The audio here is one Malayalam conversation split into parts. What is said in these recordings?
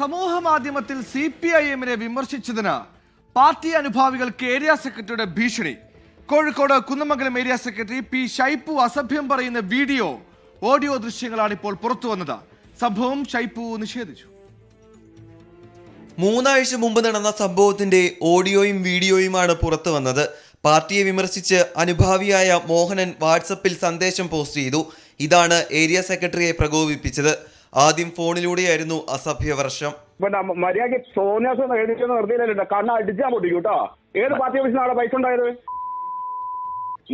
സമൂഹ മാധ്യമത്തിൽ സി പി ഐ എമ്മിനെ വിമർശിച്ചതിന് പാർട്ടി അനുഭാവികൾക്ക് ഏരിയ സെക്രട്ടറിയുടെ ഭീഷണി. Kozhikode Kunnamangalam area secretary P Shaippu അസഭ്യം പറയുന്ന വീഡിയോ ഓഡിയോ ദൃശ്യങ്ങളാണ് ഇപ്പോൾ പുറത്തു വന്നത്. സംഭവം ഷൈപ്പു നിഷേധിച്ചു. മൂന്നാഴ്ച മുമ്പ് നടന്ന സംഭവത്തിന്റെ ഓഡിയോയും വീഡിയോയുമാണ് പുറത്തു വന്നത്. പാർട്ടിയെ വിമർശിച്ച് അനുഭാവിയായ മോഹനൻ വാട്സപ്പിൽ സന്ദേശം പോസ്റ്റ് ചെയ്തു. ഇതാണ് ഏരിയ സെക്രട്ടറിയെ പ്രകോപിപ്പിച്ചത്. ആദ്യം ഫോണിലൂടെയായിരുന്നു അസഭ്യ വർഷം. മര്യാദയ്ക്ക് സോനിയാസം എഴുതിക്കുന്ന വെറുതെ കണ്ണ് അടിച്ചാൽ പൊട്ടിക്കും കേട്ടോ ഏത് പാർട്ടി ഓഫീസിൽ അവിടെ പൈസ ഉണ്ടായത്?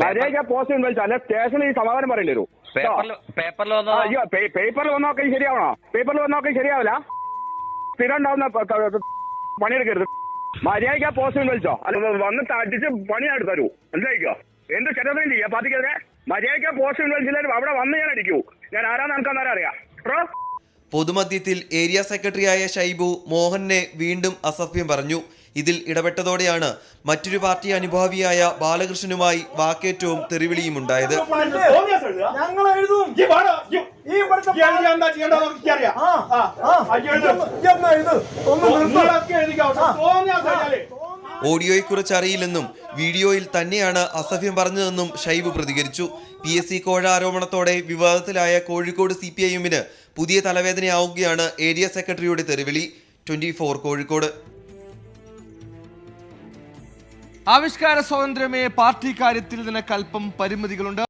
മര്യാദയ്ക്ക് പോസ്റ്റ് ഉണ്ടോ അല്ലെ സ്റ്റേഷനിൽ ഈ സമാധാനം പറയേണ്ടി വരും? പേപ്പറിൽ വന്നൊക്കെ ശരിയാവണോ? പേപ്പറിൽ വന്നൊക്കെ ശരിയാവില്ല? സ്ഥിരം ഉണ്ടാവുന്ന പണിയെടുക്കരുത്. മര്യാദയ്ക്ക് ആ പോസ്റ്റ് വിളിച്ചോ അല്ല വന്നിട്ട് അടിച്ച് പണിയായിട്ട് തരൂ. മനസ്സിലായിക്കോ? എന്ത് ചെറുതും ചെയ്യാ പാർട്ടിക്കെതിരെ? മര്യാദയ്ക്ക് ആ പോസ്റ്റ് വിളിച്ചില്ലാലും അവിടെ വന്ന് ഞാൻ അടിക്കൂ. ഞാൻ ആരാന്ന് എനിക്കെന്നാലും അറിയാം. പൊതുമധ്യത്തിൽ ഏരിയ സെക്രട്ടറിയായ ഷൈബു മോഹനെ വീണ്ടും അസഭ്യം പറഞ്ഞു. ഇതിൽ ഇടപെട്ടതോടെയാണ് മറ്റൊരു പാർട്ടി അനുഭാവിയായ ബാലകൃഷ്ണനുമായി വാക്കേറ്റവും തെറിവിളിയും ഉണ്ടായത് ഒന്ന് ഓഡിയോയെക്കുറിച്ച് അറിയില്ലെന്നും വീഡിയോയിൽ തന്നെയാണ് അസഭ്യം പറഞ്ഞതെന്നും ഷൈബ് പ്രതികരിച്ചു. പി എസ് സി കോഴ ആരോപണത്തോടെ വിവാദത്തിലായ കോഴിക്കോട് സി പി ഐ എമ്മിന് പുതിയ തലവേദനയാവുകയാണ് ഏരിയ സെക്രട്ടറിയുടെ തെറിവിളി. Twenty four Kozhikode. ആവിഷ്കാര സ്വാതന്ത്ര്യമേ പാർട്ടി കാര്യത്തിൽ തന്നെ കൽപ്പം പരിമിതികളുണ്ട്.